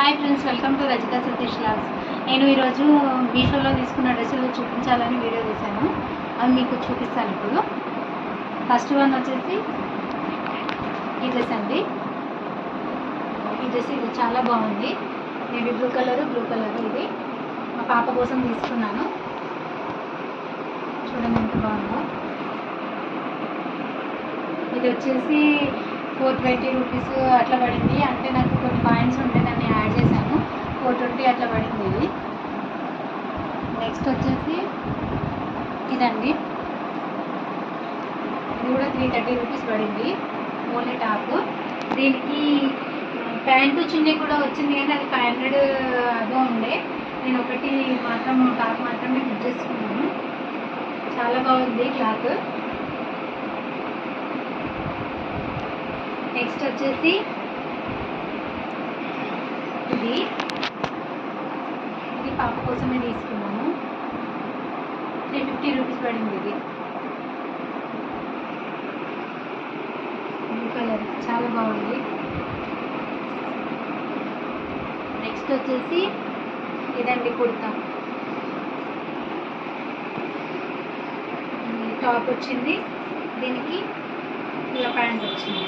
Hi friends welcome to Rajitha Satish vlogs. నేను ఈరోజు మీషోలో తీసుకున్న డ్రెస్సులు చూపించాలని వీడియో తీశాను. అవి మీకు చూపిస్తాను ఇప్పుడు. ఫస్ట్ వన్ వచ్చేసి ఈ డ్రెస్ అండి. ఈ డ్రెస్ ఇది చాలా బాగుంది. Navy blue colour blue colour ఇది. మా పాప కోసం తీసుకున్నాను. చూడండి ఎంత బాగుందో. ఇది వచ్చేసి ఫోర్ ట్వంటీ రూపీస్ అట్లా పడింది. అంటే నాకు కొన్ని పాయింట్స్ ఉంటాయి దాన్ని యాడ్ చేశాను ఫోర్ ట్వంటీ అట్లా పడింది. ఇది నెక్స్ట్ వచ్చేసి ఇదండి. ఇది కూడా త్రీ థర్టీ రూపీస్ పడింది. ఓన్లీ టాప్ దీనికి ప్యాంటు చున్నీ కూడా వచ్చింది కానీ అది ఫైవ్ హండ్రెడ్ అదో ఉండే. నేను ఒకటి మాత్రం టాప్ మాత్రమే బుక్ చేసుకున్నాను. చాలా బాగుంది క్లాత్. నెక్స్ట్ వచ్చేసి ఇది ఇది పాప కోసమే తీసుకున్నాను త్రీ ఫిఫ్టీ రూపీస్ పడింది ఇది. బ్లూ కలర్ చాలా బాగుంది. నెక్స్ట్ వచ్చేసి ఇదండి కుర్తా. టాప్ వచ్చింది. దీనికి ఇలా ప్యాంట్ వచ్చింది.